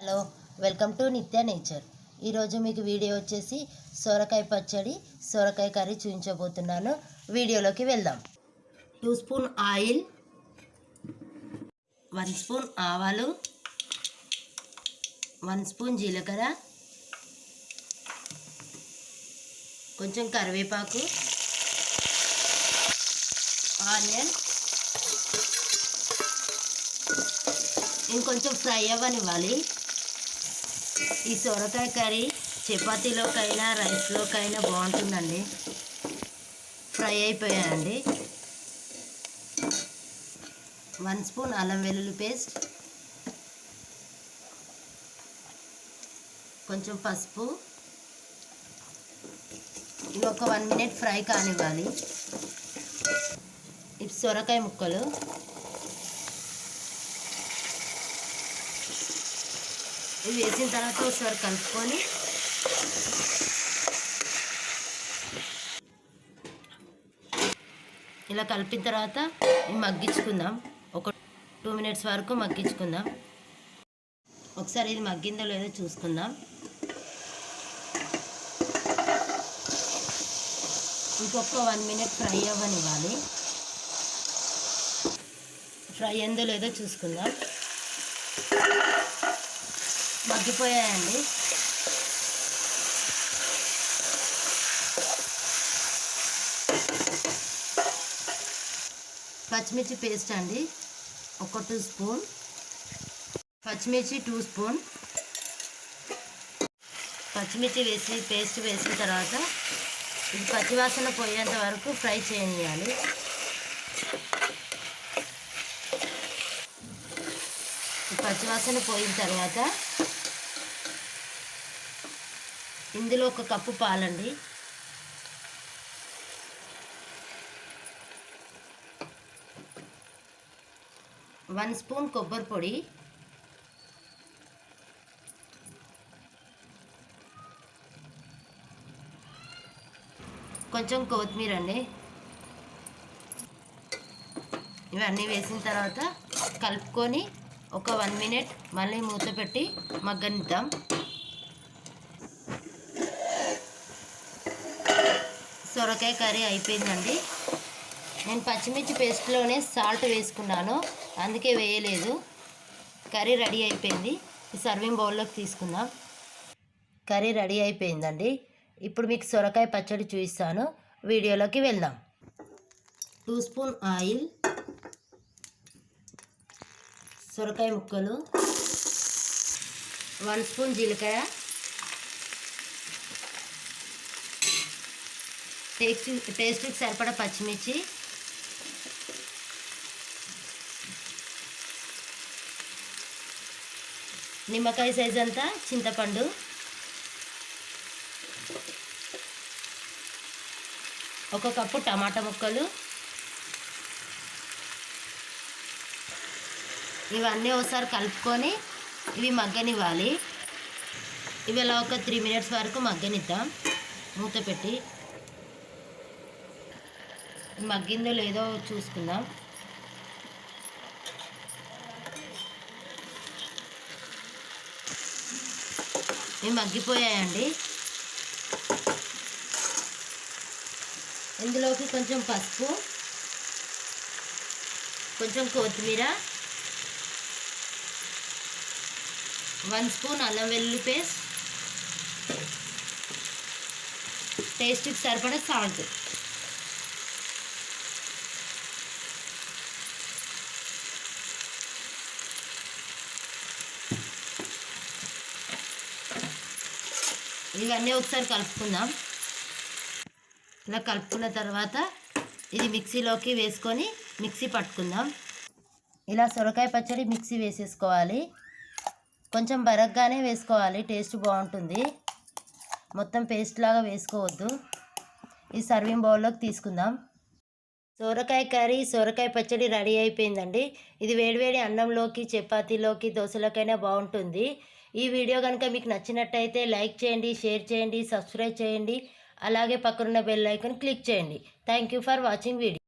Hello welcome to Nithya nature. ఈరోజు మీకు video వచ్చేసి సొరకాయ పచ్చడి సొరకాయ కర్రీ చూపించబోతున్నాను. వీడియోలోకి వెళ్దాం. Two spoon oil one spoon ఆవాలు వన్ స్పూన్ జీలకర్ర కొంచెం కరివేపాకు ఆనియన్ ఇంకొంచెం ఫ్రై అవ్వనివ్వాలి. ఈ సొరకాయ కర్రీ చపాతీలోకైనా రైస్లోకైనా బాగుంటుందండి. ఫ్రై అయిపోయాయండి. వన్ స్పూన్ అల్లం వెల్లుల్లి పేస్ట్. కొంచెం పసుపు. ఇవి ఒక వన్ మినిట్ ఫ్రై కానివ్వాలి. ఇవి సొరకాయ ముక్కలు. ఇవి వేసిన తర్వాత ఒకసారి కలుపుకొని ఇలా కలిపిన తర్వాత మగ్గించుకుందాం. ఒక టూ మినిట్స్ వరకు మగ్గించుకుందాం. ఒకసారి ఇది మగ్గిందో లేదో చూసుకుందాం. ఇంకొక వన్ మినిట్ ఫ్రై అవ్వనివ్వాలి. ఫ్రై అయిందో లేదో చూసుకుందాం. మగ్గిపోయాయండి. పచ్చిమిర్చి పేస్ట్ అండి. ఒక టూ స్పూన్. పచ్చిమిర్చి టూ స్పూన్. పచ్చిమిర్చి వేసి పేస్ట్ వేసిన తర్వాత ఇది పచ్చివాసన పోయేంత వరకు ఫ్రై చేయాలి పచ్చివాసన పోయిన తర్వాత ఇందులో ఒక కప్పు పాలండి. వన్ స్పూన్ కొబ్బరి పొడి. కొంచెం కొత్తిమీర అండి. ఇవన్నీ వేసిన తర్వాత కలుపుకొని ఒక వన్ మినిట్ మళ్ళీ మూత పెట్టి మగ్గనిద్దాం. సొరకాయ కర్రీ అయిపోయిందండి. నేను పచ్చిమిర్చి పేస్ట్లోనే సాల్ట్ వేసుకున్నాను అందుకే వేయలేదు. కర్రీ రెడీ అయిపోయింది. సర్వింగ్ బౌల్లోకి తీసుకుందాం. కర్రీ రెడీ అయిపోయిందండి. ఇప్పుడు మీకు సొరకాయ పచ్చడి చూపిస్తాను. వీడియోలోకి వెళ్దాం. టూ స్పూన్ ఆయిల్ సొరకాయ ముక్కలు. వన్ స్పూన్ జీలకర్ర. టేస్ట్ టేస్ట్కి సరిపడా పచ్చిమిర్చి. నిమ్మకాయ సైజ్ అంతా చింతపండు. ఒక కప్పు టమాటా ముక్కలు. ఇవన్నీ ఒకసారి కలుపుకొని ఇవి మగ్గనివ్వాలి. ఇవి ఇలా ఒక త్రీ మినిట్స్ వరకు మగ్గనిద్దాం. మూత పెట్టి. మగ్గిందో లేదో చూసుకుందాం. ఇవి మగ్గిపోయాయండి. ఇందులోకి కొంచెం పసుపు కొంచెం కొత్తిమీర వన్ స్పూన్ అల్లం వెల్లుల్లి పేస్ట్. టేస్ట్కి సరిపడా సాల్ట్. ఇవన్నీ ఒకసారి కలుపుకుందాం. ఇలా కలుపుకున్న తర్వాత ఇది మిక్సీలోకి వేసుకొని మిక్సీ పట్టుకుందాం. ఇలా సొరకాయ పచ్చడి మిక్సీ వేసేసుకోవాలి. కొంచెం బరగ్గానే వేసుకోవాలి టేస్ట్ బాగుంటుంది. మొత్తం పేస్ట్ లాగా వేసుకోవద్దు. ఈ సర్వింగ్ బౌల్లోకి తీసుకుందాం. సొరకాయ కర్రీ సొరకాయ పచ్చడి రెడీ అయిపోయిందండి. ఇది వేడివేడి అన్నంలోకి చపాతీలోకి దోశలోకైనా బాగుంటుంది. ఈ వీడియో కనుక మీకు నచ్చినట్టయితే లైక్ చేయండి షేర్ చేయండి సబ్స్క్రైబ్ చేయండి. అలాగే పక్కనున్న బెల్ ఐకాన్ క్లిక్ చేయండి. Thank you for watching video.